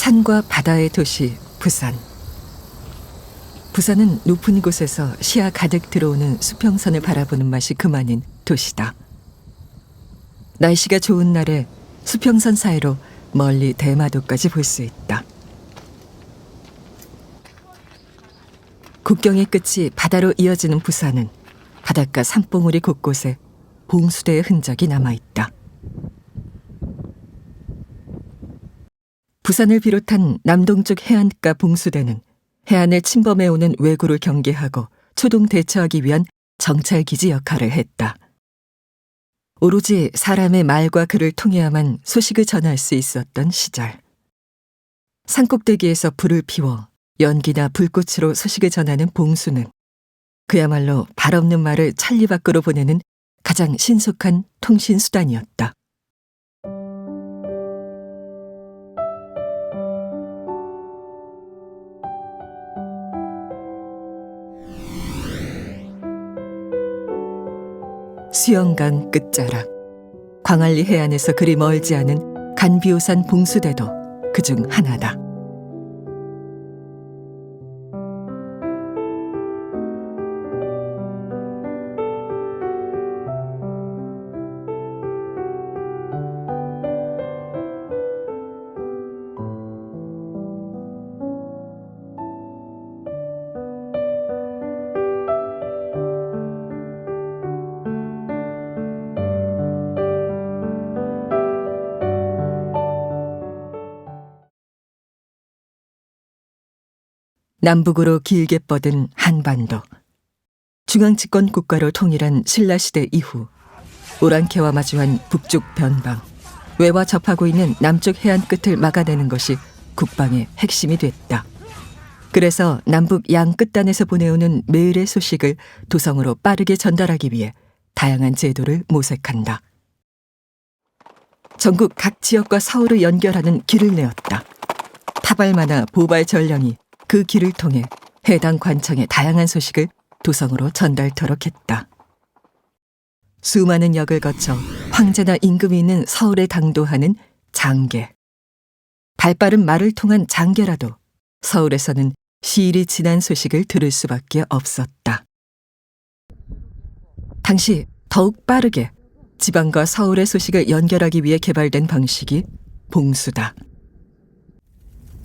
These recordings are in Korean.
산과 바다의 도시 부산. 부산은 높은 곳에서 시야 가득 들어오는 수평선을 바라보는 맛이 그만인 도시다. 날씨가 좋은 날에 수평선 사이로 멀리 대마도까지 볼 수 있다. 국경의 끝이 바다로 이어지는 부산은 바닷가 산봉우리 곳곳에 봉수대의 흔적이 남아 있다. 부산을 비롯한 남동쪽 해안가 봉수대는 해안을 침범해오는 왜구를 경계하고 초동 대처하기 위한 정찰기지 역할을 했다. 오로지 사람의 말과 글을 통해야만 소식을 전할 수 있었던 시절. 산꼭대기에서 불을 피워 연기나 불꽃으로 소식을 전하는 봉수는 그야말로 발 없는 말을 찰리 밖으로 보내는 가장 신속한 통신 수단이었다. 수영강 끝자락 광안리 해안에서 그리 멀지 않은 간비오산 봉수대도 그 중 하나다. 남북으로 길게 뻗은 한반도. 중앙집권 국가로 통일한 신라시대 이후 오랑캐와 마주한 북쪽 변방, 외와 접하고 있는 남쪽 해안 끝을 막아내는 것이 국방의 핵심이 됐다. 그래서 남북 양 끝단에서 보내오는 메일의 소식을 도성으로 빠르게 전달하기 위해 다양한 제도를 모색한다. 전국 각 지역과 서울을 연결하는 길을 내었다. 타발마나 보발 전령이 그 길을 통해 해당 관청의 다양한 소식을 도성으로 전달토록 했다. 수많은 역을 거쳐 황제나 임금이 있는 서울에 당도하는 장계. 발빠른 말을 통한 장계라도 서울에서는 시일이 지난 소식을 들을 수밖에 없었다. 당시 더욱 빠르게 지방과 서울의 소식을 연결하기 위해 개발된 방식이 봉수다.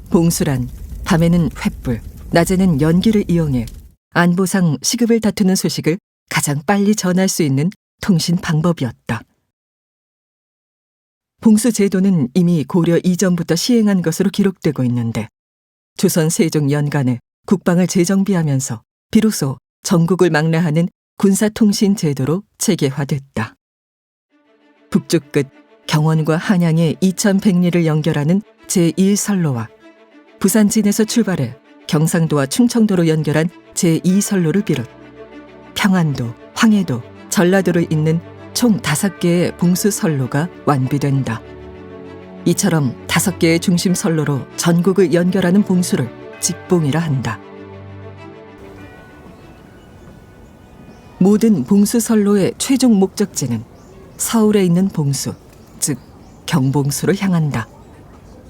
봉수란 밤에는 횃불, 낮에는 연기를 이용해 안보상 시급을 다투는 소식을 가장 빨리 전할 수 있는 통신 방법이었다. 봉수 제도는 이미 고려 이전부터 시행한 것으로 기록되고 있는데 조선 세종 연간에 국방을 재정비하면서 비로소 전국을 망라하는 군사통신 제도로 체계화됐다. 북쪽 끝 경원과 한양의 2100리를 연결하는 제1선로와 부산 진에서 출발해 경상도와 충청도로 연결한 제2선로를 비롯 평안도, 황해도, 전라도를 잇는 총 5개의 봉수 선로가 완비된다. 이처럼 5개의 중심 선로로 전국을 연결하는 봉수를 직봉이라 한다. 모든 봉수 선로의 최종 목적지는 서울에 있는 봉수, 즉 경봉수를 향한다.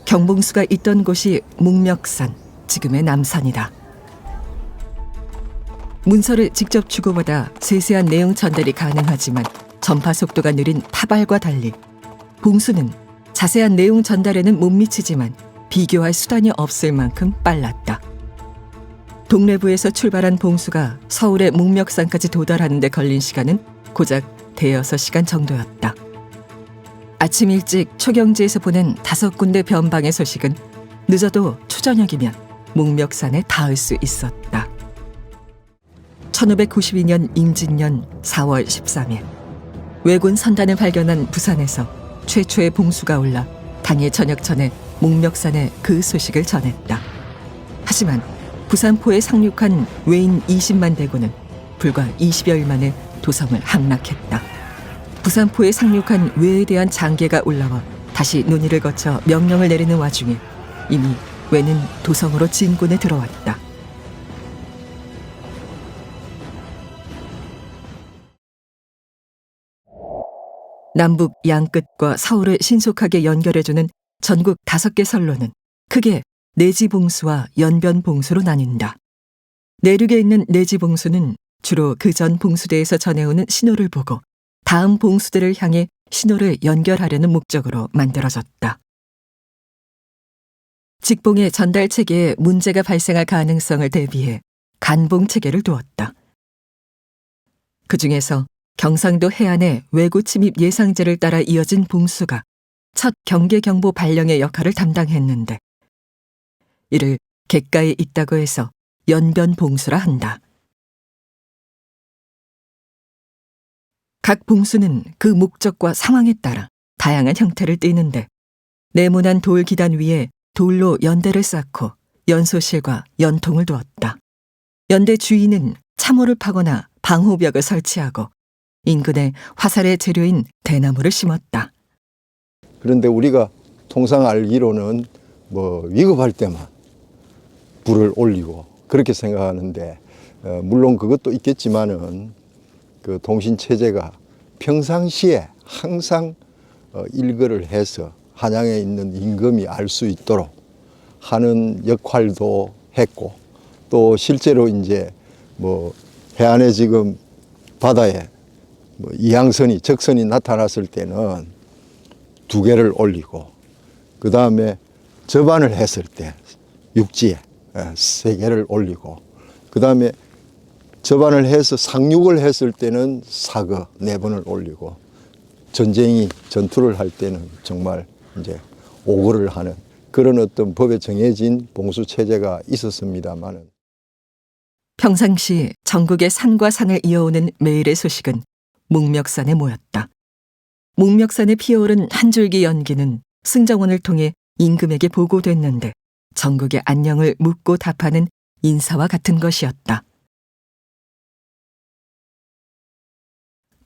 경봉수가 있던 곳이 목멱산, 지금의 남산이다. 문서를 직접 주고받아 세세한 내용 전달이 가능하지만 전파 속도가 느린 타발과 달리 봉수는 자세한 내용 전달에는 못 미치지만 비교할 수단이 없을 만큼 빨랐다. 동래부에서 출발한 봉수가 서울의 목멱산까지 도달하는 데 걸린 시간은 고작 대여섯 시간 정도였다. 아침 일찍 초경지에서 보낸 다섯 군데 변방의 소식은 늦어도 초저녁이면 목멱산에 닿을 수 있었다. 1592년 임진년 4월 13일 왜군 선단을 발견한 부산에서 최초의 봉수가 올라 당일 저녁 전에 목멱산에 그 소식을 전했다. 하지만 부산포에 상륙한 외인 20만 대군은 불과 20여일 만에 도성을 함락했다. 부산포에 상륙한 외에 대한 장계가 올라와 다시 논의를 거쳐 명령을 내리는 와중에 이미 외는 도성으로 진군에 들어왔다. 남북 양끝과 서울을 신속하게 연결해주는 전국 다섯 개 선로는 크게 내지봉수와 연변봉수로 나뉜다. 내륙에 있는 내지봉수는 주로 그 전 봉수대에서 전해오는 신호를 보고 다음 봉수대를 향해 신호를 연결하려는 목적으로 만들어졌다. 직봉의 전달 체계에 문제가 발생할 가능성을 대비해 간봉 체계를 두었다. 그 중에서 경상도 해안의 외구 침입 예상제를 따라 이어진 봉수가 첫 경계 경보 발령의 역할을 담당했는데 이를 객가에 있다고 해서 연변 봉수라 한다. 각 봉수는 그 목적과 상황에 따라 다양한 형태를 띠는데 네모난 돌 기단 위에 돌로 연대를 쌓고 연소실과 연통을 두었다. 연대 주인은 참호를 파거나 방호벽을 설치하고 인근에 화살의 재료인 대나무를 심었다. 그런데 우리가 통상 알기로는 뭐 위급할 때만 불을 올리고 그렇게 생각하는데 어, 물론 그것도 있겠지만은 그 통신 체제가 평상시에 항상 어, 일거를 해서 한양에 있는 임금이 알 수 있도록 하는 역할도 했고 또 실제로 이제 뭐 해안에 지금 바다에 뭐 이항선이 적선이 나타났을 때는 두 개를 올리고 그 다음에 접안을 했을 때 육지에 예, 세 개를 올리고 그 다음에 접안을 해서 상륙을 했을 때는 사거 네 번을 올리고 전쟁이 전투를 할 때는 정말 이제 오거를 하는 그런 어떤 법에 정해진 봉수 체제가 있었습니다만은 평상시 전국의 산과 산을 이어오는 매일의 소식은 목멱산에 모였다. 목멱산에 피어오른 한 줄기 연기는 승정원을 통해 임금에게 보고됐는데 전국의 안녕을 묻고 답하는 인사와 같은 것이었다.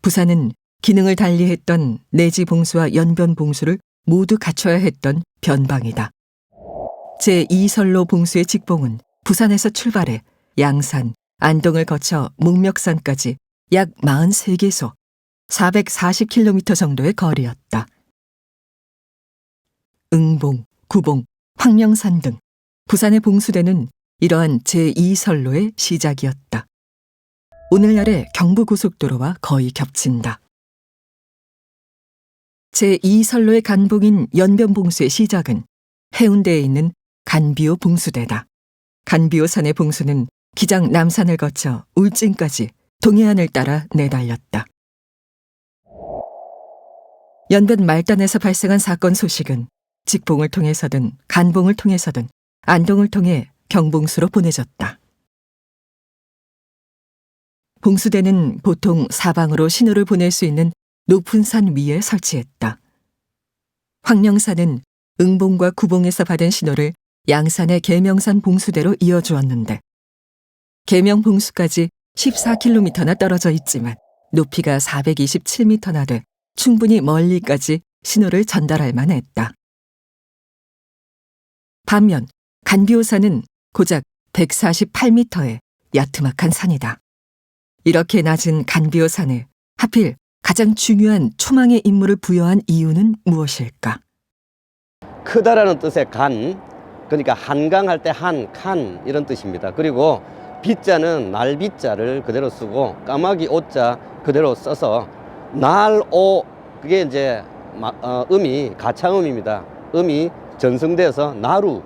부산은 기능을 달리했던 내지 봉수와 연변 봉수를 모두 갖춰야 했던 변방이다. 제2선로 봉수의 직봉은 부산에서 출발해 양산, 안동을 거쳐 목멱산까지 약 43개소, 440km 정도의 거리였다. 응봉, 구봉, 황명산 등 부산의 봉수대는 이러한 제2선로의 시작이었다. 오늘날의 경부고속도로와 거의 겹친다. 제2선로의 간봉인 연변봉수의 시작은 해운대에 있는 간비호 봉수대다. 간비호 산의 봉수는 기장 남산을 거쳐 울진까지 동해안을 따라 내달렸다. 연변 말단에서 발생한 사건 소식은 직봉을 통해서든 간봉을 통해서든 안동을 통해 경봉수로 보내졌다. 봉수대는 보통 사방으로 신호를 보낼 수 있는 높은 산 위에 설치했다. 황령산은 응봉과 구봉에서 받은 신호를 양산의 계명산 봉수대로 이어주었는데 계명 봉수까지 14km나 떨어져 있지만 높이가 427m나 돼 충분히 멀리까지 신호를 전달할 만했다. 반면 간비호산은 고작 148m의 야트막한 산이다. 이렇게 낮은 간비호산에 하필 가장 중요한 초망의 임무를 부여한 이유는 무엇일까? 크다라는 뜻의 간, 그러니까 한강할 때 한, 칸 이런 뜻입니다. 그리고 비자는 날비자를 그대로 쓰고 까마귀 오자 그대로 써서 날오 그게 이제 마- 어, 음이 가창음입니다. 음이 전승돼서 나루,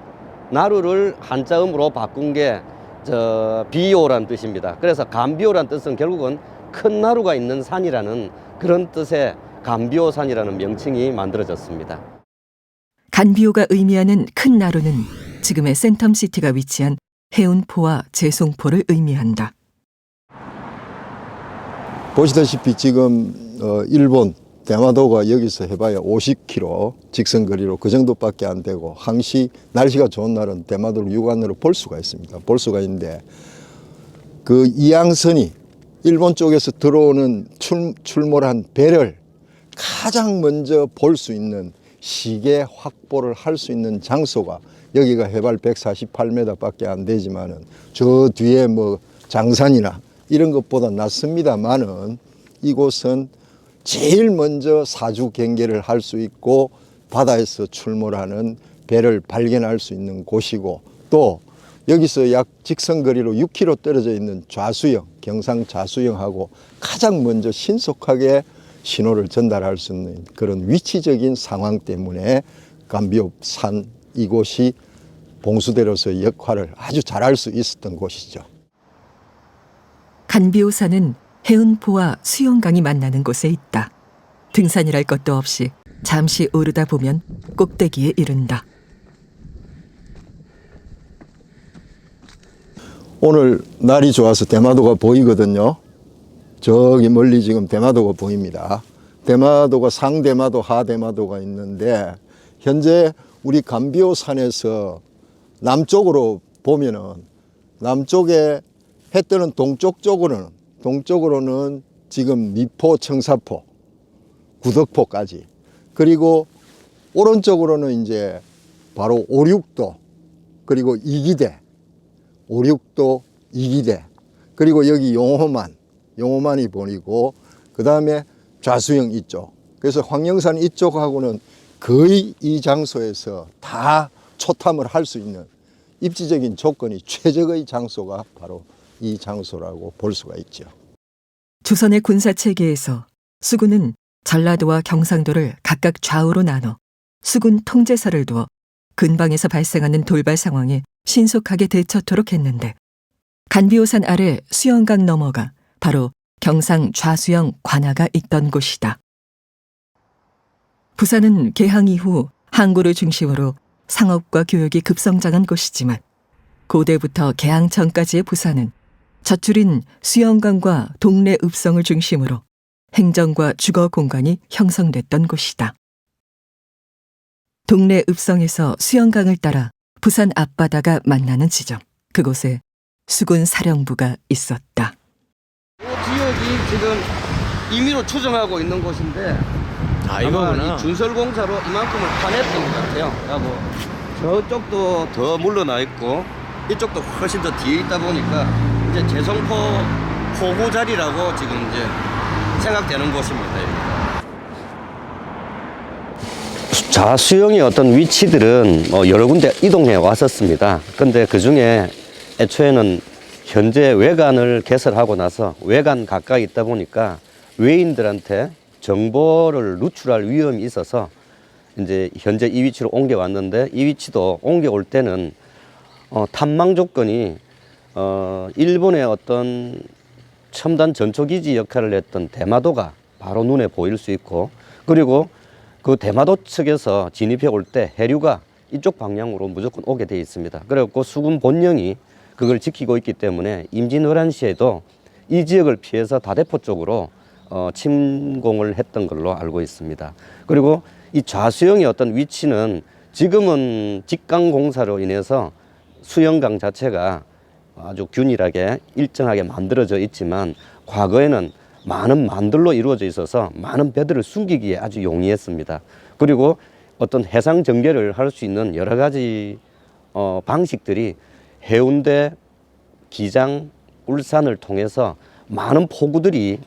나루를 한자음으로 바꾼 게 저 비요란 뜻입니다. 그래서 간비요란 뜻은 결국은 큰 나루가 있는 산이라는 그런 뜻의 간비요산이라는 명칭이 만들어졌습니다. 간비호가 의미하는 큰 나루는 지금의 센텀시티가 위치한 해운포와 제송포를 의미한다. 보시다시피 지금 어, 일본 대마도가 여기서 해봐야 50km 직선 거리로 그 정도밖에 안 되고 항시 날씨가 좋은 날은 대마도를 육안으로 볼 수가 있습니다. 볼 수가 있는데 그 이양선이 일본 쪽에서 들어오는 출, 출몰한 배를 가장 먼저 볼 수 있는 시계 확보를 할 수 있는 장소가 여기가 해발 148m밖에 안 되지만은 저 뒤에 뭐 장산이나 이런 것보다 낫습니다만은 이곳은 제일 먼저 사주 경계를 할 수 있고 바다에서 출몰하는 배를 발견할 수 있는 곳이고 또 여기서 약 직선거리로 6km 떨어져 있는 좌수영, 경상 좌수영하고 가장 먼저 신속하게 신호를 전달할 수 있는 그런 위치적인 상황 때문에 감비읍산 이곳이 봉수대로서의 역할을 아주 잘할 수 있었던 곳이죠. 간비오산은 해운포와 수영강이 만나는 곳에 있다. 등산이랄 것도 없이 잠시 오르다 보면 꼭대기에 이른다. 오늘 날이 좋아서 대마도가 보이거든요. 저기 멀리 지금 대마도가 보입니다. 대마도가 상대마도, 하대마도가 있는데 현재 우리 감비오 산에서 남쪽으로 보면은 남쪽에 해 뜨는 동쪽 쪽으로는 동쪽으로는 지금 미포, 청사포, 구덕포까지. 그리고 오른쪽으로는 이제 바로 오륙도 그리고 이기대 오륙도 이기대 그리고 여기 용호만 용호만이 보이고 그 다음에 좌수영 이쪽. 그래서 황령산 이쪽하고는 거의 이 장소에서 다 초탐을 할 수 있는 입지적인 조건이 최적의 장소가 바로 이 장소라고 볼 수가 있죠. 조선의 군사 체계에서 수군은 전라도와 경상도를 각각 좌우로 나눠 수군 통제사를 두어 근방에서 발생하는 돌발 상황에 신속하게 대처토록 했는데 간비오산 아래 수영강 너머가 바로 경상 좌수영 관하가 있던 곳이다. 부산은 개항 이후 항구를 중심으로 상업과 교육이 급성장한 곳이지만 고대부터 개항 전까지의 부산은 젖줄인 수영강과 동래 읍성을 중심으로 행정과 주거 공간이 형성됐던 곳이다. 동래 읍성에서 수영강을 따라 부산 앞바다가 만나는 지점, 그곳에 수군 사령부가 있었다. 이 지역이 지금 임의로 추정하고 있는 곳인데 아 이거구나. 이 준설공사로 이만큼을 파냈던 것 같아요. 하고 저쪽도 더 물러나 있고 이쪽도 훨씬 더 뒤에 있다 보니까 이제 재성포 포구 자리라고 지금 이제 생각되는 곳입니다. 자수영의 어떤 위치들은 뭐 여러 군데 이동해 왔었습니다. 근데 그 중에 애초에는 현재 외관을 개설하고 나서 외관 가까이 있다 보니까 외인들한테 정보를 누출할 위험이 있어서 이제 현재 이 위치로 옮겨왔는데 이 위치도 옮겨올 때는 어, 탐망 조건이 어, 일본의 어떤 첨단 전초기지 역할을 했던 대마도가 바로 눈에 보일 수 있고 그리고 그 대마도 측에서 진입해 올 때 해류가 이쪽 방향으로 무조건 오게 돼 있습니다. 그래갖고 수군 본령이 그걸 지키고 있기 때문에 임진왜란 시에도 이 지역을 피해서 다대포 쪽으로 어, 침공을 했던 걸로 알고 있습니다. 그리고 이 좌수영의 어떤 위치는 지금은 직강 공사로 인해서 수영강 자체가 아주 균일하게 일정하게 만들어져 있지만 과거에는 많은 만들로 이루어져 있어서 많은 배들을 숨기기에 아주 용이했습니다. 그리고 어떤 해상 전개를 할 수 있는 여러 가지 어, 방식들이 해운대, 기장, 울산을 통해서 많은 포구들이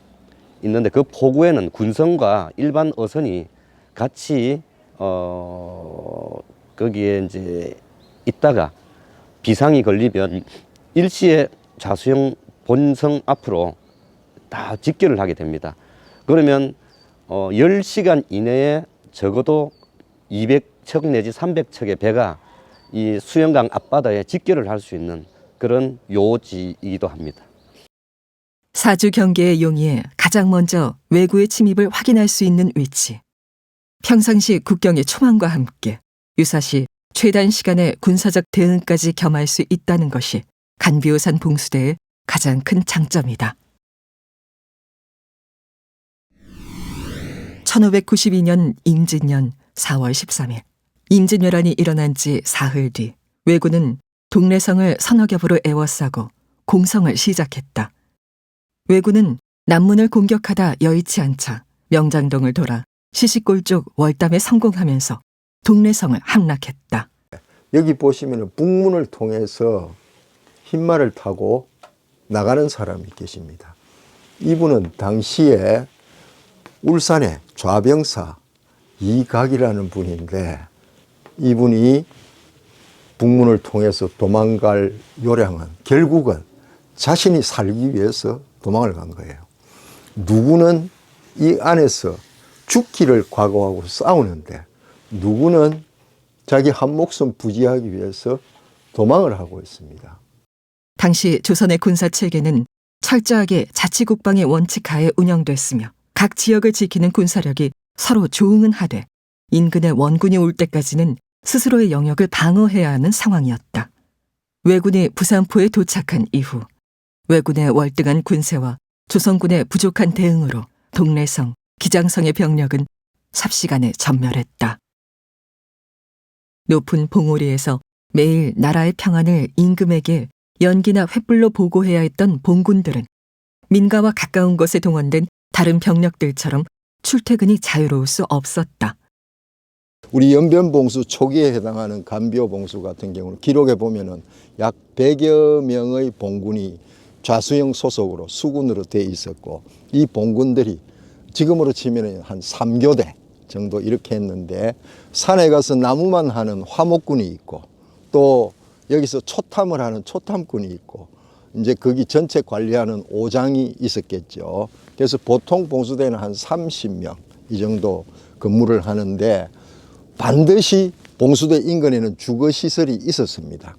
있는데 그 포구에는 군선과 일반 어선이 같이 어 거기에 이제 있다가 비상이 걸리면 일시에 자수형 본성 앞으로 다 직결을 하게 됩니다. 그러면 어 10시간 이내에 적어도 200척 내지 300척의 배가 이 수영강 앞바다에 직결을 할 수 있는 그런 요지이기도 합니다. 사주 경계의 용이에 가장 먼저 외구의 침입을 확인할 수 있는 위치. 평상시 국경의 초망과 함께 유사시 최단 시간의 군사적 대응까지 겸할 수 있다는 것이 간비오산 봉수대의 가장 큰 장점이다. 1592년 임진년 4월 13일 임진왜란이 일어난 지 사흘 뒤 왜군은 동래성을 서너 겹으로 에워싸고 공성을 시작했다. 왜군은 남문을 공격하다 여의치 않자 명장동을 돌아 시시골 쪽 월담에 성공하면서 동래성을 함락했다. 여기 보시면 북문을 통해서 흰말을 타고 나가는 사람이 계십니다. 이분은 당시에 울산의 좌병사 이각이라는 분인데 이분이 북문을 통해서 도망갈 요량은 결국은 자신이 살기 위해서 도망을 간 거예요. 누구는 이 안에서 죽기를 각오하고 싸우는데 누구는 자기 한 목숨 부지하기 위해서 도망을 하고 있습니다. 당시 조선의 군사 체계는 철저하게 자치국방의 원칙 하에 운영됐으며 각 지역을 지키는 군사력이 서로 조응은 하되 인근의 원군이 올 때까지는 스스로의 영역을 방어해야 하는 상황이었다. 왜군이 부산포에 도착한 이후 왜군의 월등한 군세와 조선군의 부족한 대응으로 동래성, 기장성의 병력은 삽시간에 전멸했다. 높은 봉오리에서 매일 나라의 평안을 임금에게 연기나 횃불로 보고해야 했던 봉군들은 민가와 가까운 곳에 동원된 다른 병력들처럼 출퇴근이 자유로울 수 없었다. 우리 연변봉수 초기에 해당하는 간비호 봉수 같은 경우는 기록에 보면은 약 100여 명의 봉군이 좌수영 소속으로 수군으로 돼 있었고 이 봉군들이 지금으로 치면은 한 3교대 정도 이렇게 했는데 산에 가서 나무만 하는 화목군이 있고 또 여기서 초탐을 하는 초탐군이 있고 이제 거기 전체 관리하는 오장이 있었겠죠. 그래서 보통 봉수대는 한 30명 이 정도 근무를 하는데 반드시 봉수대 인근에는 주거 시설이 있었습니다.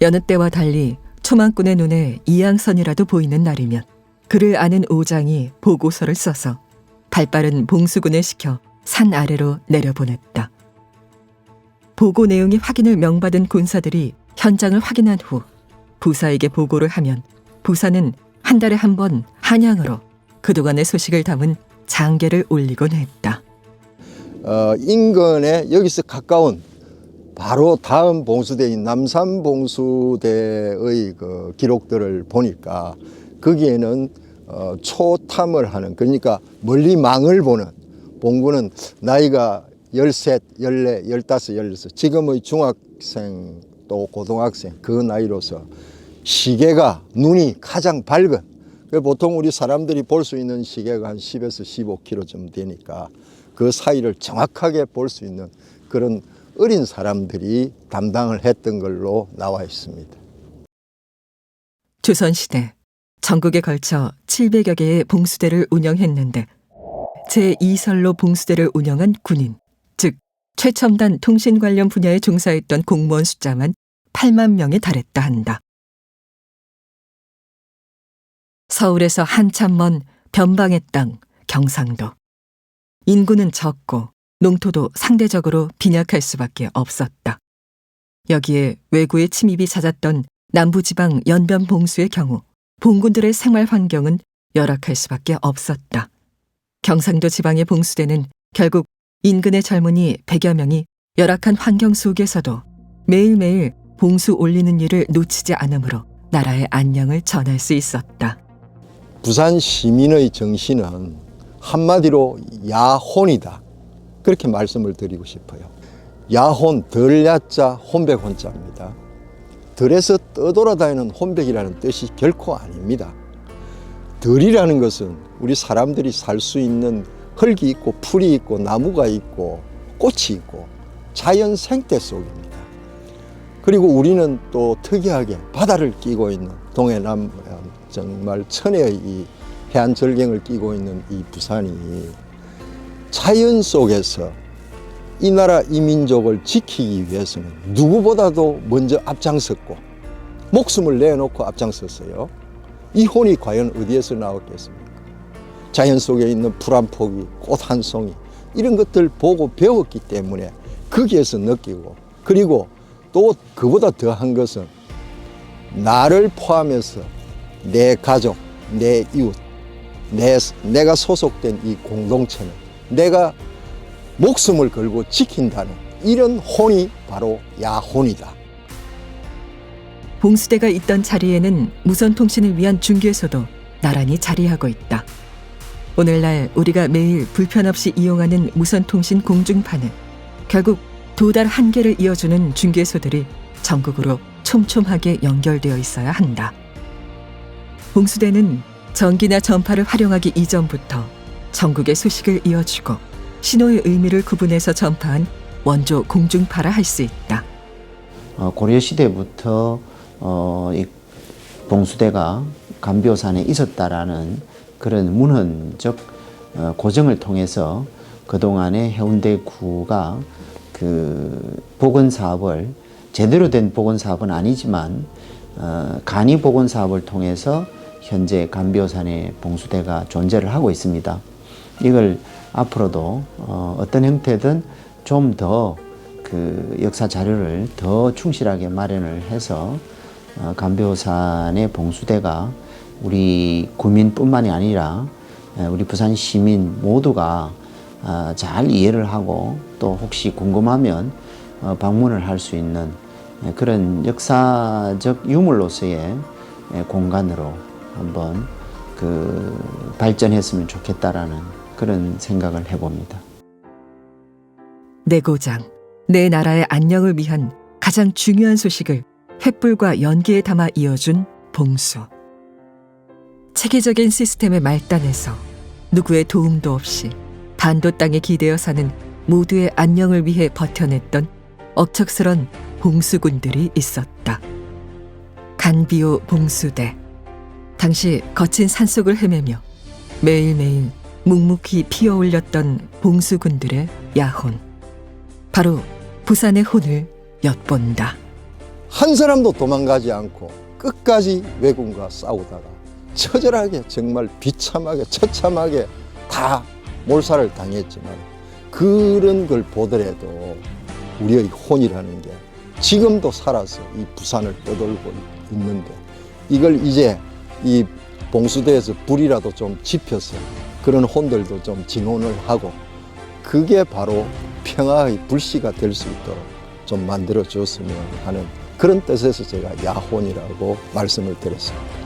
여느 때와 달리 초망꾼의 눈에 이양선이라도 보이는 날이면 그를 아는 오장이 보고서를 써서 발빠른 봉수군을 시켜 산 아래로 내려보냈다. 보고 내용이 확인을 명받은 군사들이 현장을 확인한 후 부사에게 보고를 하면 부사는 한 달에 한 번 한양으로 그동안의 소식을 담은 장계를 올리곤 했다. 어, 인근에 여기서 가까운 바로 다음 봉수대인 남산 봉수대의 그 기록들을 보니까 거기에는 어, 초탐을 하는 그러니까 멀리 망을 보는 봉군은 나이가 열셋, 열네, 열다섯, 열여섯 지금의 중학생 또 고등학생 그 나이로서 시계가 눈이 가장 밝은 그 보통 우리 사람들이 볼 수 있는 시계가 한 10에서 15km 좀 되니까 그 사이를 정확하게 볼 수 있는 그런 어린 사람들이 담당을 했던 걸로 나와 있습니다. 조선시대 전국에 걸쳐 700여 개의 봉수대를 운영했는데 제2설로 봉수대를 운영한 군인, 즉 최첨단 통신 관련 분야에 종사했던 공무원 숫자만 8만 명에 달했다 한다. 서울에서 한참 먼 변방의 땅 경상도. 인구는 적고 농토도 상대적으로 빈약할 수밖에 없었다. 여기에 외구의 침입이 잦았던 남부지방 연변 봉수의 경우 봉군들의 생활 환경은 열악할 수밖에 없었다. 경상도 지방의 봉수대는 결국 인근의 젊은이 100여 명이 열악한 환경 속에서도 매일매일 봉수 올리는 일을 놓치지 않으므로 나라의 안녕을 전할 수 있었다. 부산 시민의 정신은 한마디로 야혼이다. 그렇게 말씀을 드리고 싶어요. 야혼, 덜 야자, 혼백 혼자입니다. 덜에서 떠돌아다니는 혼백이라는 뜻이 결코 아닙니다. 덜이라는 것은 우리 사람들이 살 수 있는 흙이 있고 풀이 있고 나무가 있고 꽃이 있고 자연 생태 속입니다. 그리고 우리는 또 특이하게 바다를 끼고 있는 동해남 정말 천혜의 이 해안 절경을 끼고 있는 이 부산이 자연 속에서 이 나라 이 민족을 지키기 위해서는 누구보다도 먼저 앞장섰고 목숨을 내놓고 앞장섰어요. 이 혼이 과연 어디에서 나왔겠습니까? 자연 속에 있는 풀한 포기, 꽃 한 송이 이런 것들 보고 배웠기 때문에 거기에서 느끼고 그리고 또 그보다 더한 것은 나를 포함해서 내 가족, 내 이웃, 내, 내가 소속된 이 공동체는 내가 목숨을 걸고 지킨다는 이런 혼이 바로 야혼이다. 봉수대가 있던 자리에는 무선 통신을 위한 중계소도 나란히 자리하고 있다. 오늘날 우리가 매일 불편 없이 이용하는 무선 통신 공중파는 결국 도달 한계를 이어주는 중계소들이 전국으로 촘촘하게 연결되어 있어야 한다. 봉수대는 전기나 전파를 활용하기 이전부터 전국의 소식을 이어주고 신호의 의미를 구분해서 전파한 원조 공중파라 할 수 있다. 어, 고려 시대부터 어, 이 봉수대가 감비오산에 있었다라는 그런 문헌적 어, 고정을 통해서 그동안의 해운대 구가 그 복원 사업을 제대로 된 복원 사업은 아니지만 어, 간이 복원 사업을 통해서 현재 감비오산의 봉수대가 존재를 하고 있습니다. 이걸 앞으로도 어, 어떤 형태든 좀 더 그 역사 자료를 더 충실하게 마련을 해서 어, 감배호산의 봉수대가 우리 구민뿐만이 아니라 에, 우리 부산 시민 모두가 아, 잘 이해를 하고 또 혹시 궁금하면 어, 방문을 할 수 있는 에, 그런 역사적 유물로서의 에, 공간으로 한번 그 발전했으면 좋겠다라는 그런 생각을 해봅니다. 내 고장, 내 나라의 안녕을 위한 가장 중요한 소식을 횃불과 연기에 담아 이어준 봉수. 체계적인 시스템의 말단에서 누구의 도움도 없이 반도 땅에 기대어 사는 모두의 안녕을 위해 버텨냈던 억척스런 봉수군들이 있었다. 간비오 봉수대. 당시 거친 산속을 헤매며 매일매일 묵묵히 피어올렸던 봉수군들의 야혼. 바로 부산의 혼을 엿본다. 한 사람도 도망가지 않고 끝까지 왜군과 싸우다가 처절하게 정말 비참하게 처참하게 다 몰살을 당했지만 그런 걸 보더라도 우리의 혼이라는 게 지금도 살아서 이 부산을 떠돌고 있는데 이걸 이제 이 봉수대에서 불이라도 좀 지펴서 그런 혼들도 좀 진혼을 하고 그게 바로 평화의 불씨가 될 수 있도록 좀 만들어 줬으면 하는 그런 뜻에서 제가 야혼이라고 말씀을 드렸습니다.